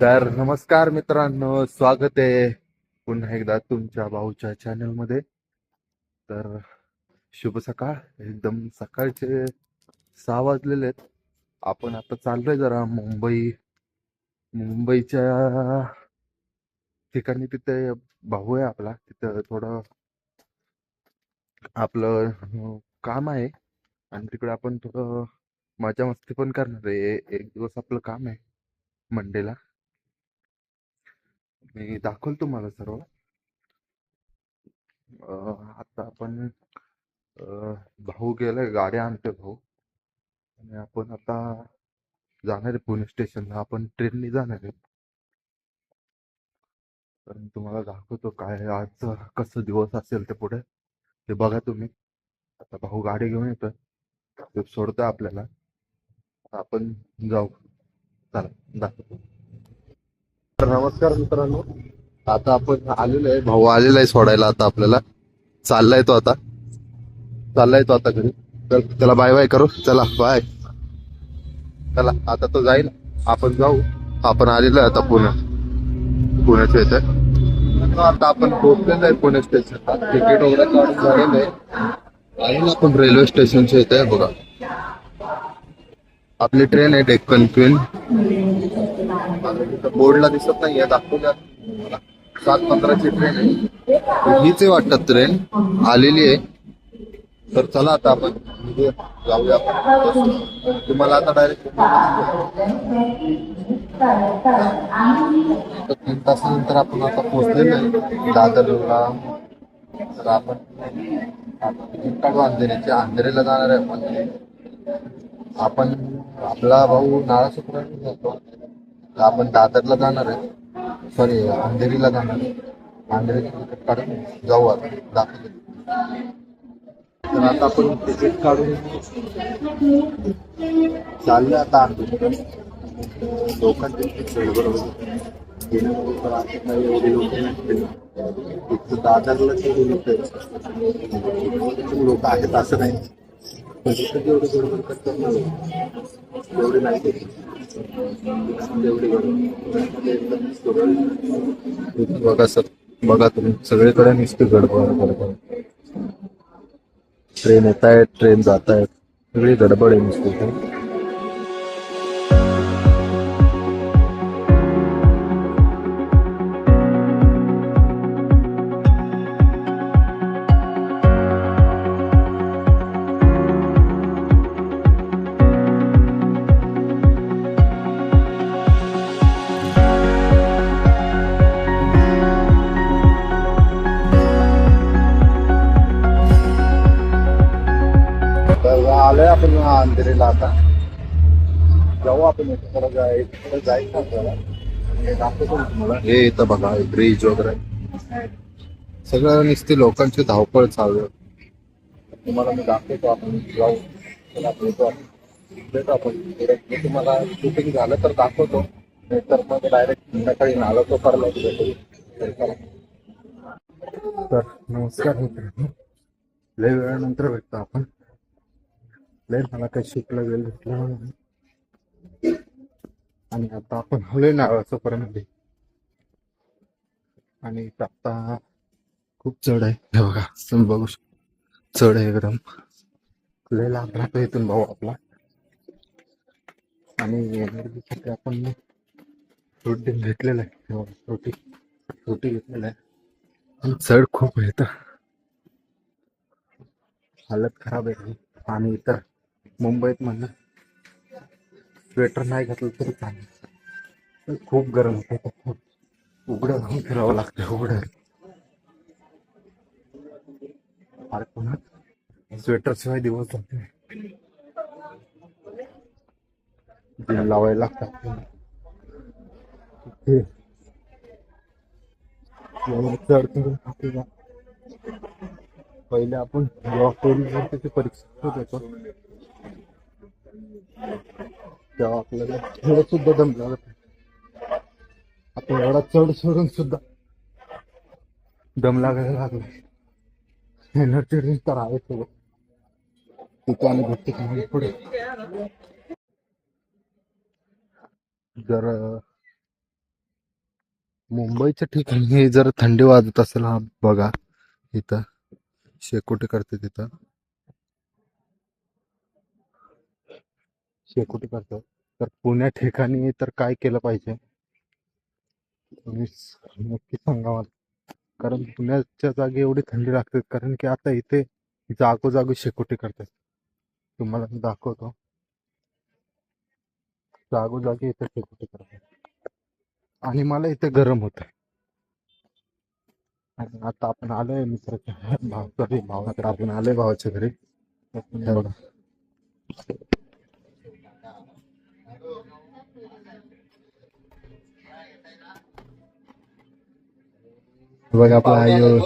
तर नमस्कार मित्रांनो स्वागत आहे पुन्हा एकदा तुमच्या भाऊच्या चॅनलमध्ये तर शुभ सकाळ एकदम सकाळचे सहा वाजलेले आहेत. आपण आता चाललोय जरा मुंबई मुंबईच्या ठिकाणी तिथे भाऊ आहे आपला तिथं थोडं आपलं काम आहे. आणि तिकडे आपण थोडं मजा मस्ती पण करणार आहे. एक दिवस आपलं काम आहे मंडेला. मी दाखवल तुम्हाला सर्व. आता आपण भाऊ गेलाय गाड्या आणतोय भाऊ. आणि आपण आता जाणार आहे पुणे स्टेशनला. आपण ट्रेनने जाणार आहे. तर मी तुम्हाला दाखवतो काय आज कसं दिवस असेल ते पुढे. ते बघा तुम्ही. आता भाऊ गाडी घेऊन येतोय. ते सोडतोय आपल्याला. आपण जाऊ. चला दाखवतो. नमस्कार मित्रांनो. आता आपण आलेलो आहे. भाऊ आलेला आहे सोडायला आता आपल्याला. चाललाय तो आता. चाललाय तो आता घरी. तर त्याला बाय बाय करू. चला बाय चला आता तो जाईल. आपण जाऊ. आपण आलेलो आहे आता पुणे. पुण्याच्या इथे आता आपण पोहोचलेलो आहे पुणे स्टेशनला तिकीट वगैरे काढून झालेलं आहे. आणि आपण रेल्वे स्टेशनच्या इथे बघा. आपली ट्रेन आहे डेक्कन क्वीन. बोर्डला दिसत नाहीये दाखवल्या सात पंधराची ट्रेन आहे हीच आहे वाटत ट्रेन आलेली आहे. तर चला आता आपण जाऊया आपण. तुम्हाला आता डायरेक्ट तीन तासानंतर आपण आता पोहोचलेलो आहे. दादरला. तर आपण आता अंधेरेला अंधेरीला जाणार आहे आपण. आपण आपला भाऊ नाळासुप्राने जातो तर आपण दादरला जाणार आहे. सॉरी अंधेरीला जाणार आहे. अंधेरी तिकीट काढून जाऊ आता. दाखवतो. तर आता आपण तिकीट काढून चाललं आता अंधेरी लोकांचे गडबड होती. लोक दादरला लोक आहेत. लोक आहेत असं नाही. गडबड करतात ना नाही? गडबड बघा सर बघा तुम्ही. सगळीकडे नुसती गडबड गडबड. ट्रेन येत आहेत ट्रेन जात आहेत सगळी गडबड आहे नुसती. आलोय आपण अंधेरीला आता जाऊ आपण इकडे जाय इकडे जायचं आपल्याला हे दाखवतो तुम्हाला. हे इथं बघा ब्रिज वगैरे. सगळं नुसती लोकांची धावपळ चालू आहे. तुम्हाला मी दाखवतो आपण जाऊ. भेटू आपण. भेटू आपण. इकडे. मी तुम्हाला शूटिंग झालं तर दाखवतो. तर मग डायरेक्ट संध्याकाळी नाला तो करला तर नमस्कार मित्रांनो. लय वेळानंतर भेटतो आपण. लय मला काही शिकला वेळ भेटला आणि आता आपण हलोय नारळाचं पर्यंत आणि इथं आता खूप चढ आहे. बघा तुम्ही बघू शकता. चढ आहे एकदम. लय लांब राहतो इथून भाऊ आपला. आणि एनर्जीसाठी आपण रोटी घेतलेला आहे. रोटी. रोटी घेतलेला आहे. आणि चढ खूप आहे इथं. हालत खराब आहे. आणि इतर मुंबईत म्हणलं स्वेटर नाही घातलं तरी चालेल. खूप गरम होतं खूप उघडं घालून फिरावं लागतं उघडं अरे पुन्हा स्वेटर शिवाय दिवस जाते जिम लावायला लागतात पहिले आपण जॉब करून त्याची परीक्षा देत तेव्हा आपल्याला थोडं सुद्धा दम लागत नाही. एवढा चढ सोडून सुद्धा दम लागायला लागला. एनर्जी ड्रिंक तर आहे सोबत तिथं आणि भेटते का पुढे जर मुंबईच्या ठिकाणी जर थंडी वाजत असेल हा बघा. इथं शेकोटी करते तिथं. शेकोटी करतात तर पुण्या ठिकाणी तर काय केलं पाहिजे? तुम्ही नक्की सांगा मला. कारण पुण्याच्या जागी एवढी थंडी लागते कारण की आता इथे जागोजागी शेकोटी करतात. तुम्हाला मी दाखवतो. जागोजागी इथे शेकोटी करतात. आणि मला इथे गरम होत आणि आता आपण आलोय मित्राच्या भाव सॉरी भावाकडे. आपण आलोय भावाच्या घरी. हे बघा हे बघा आपला आयो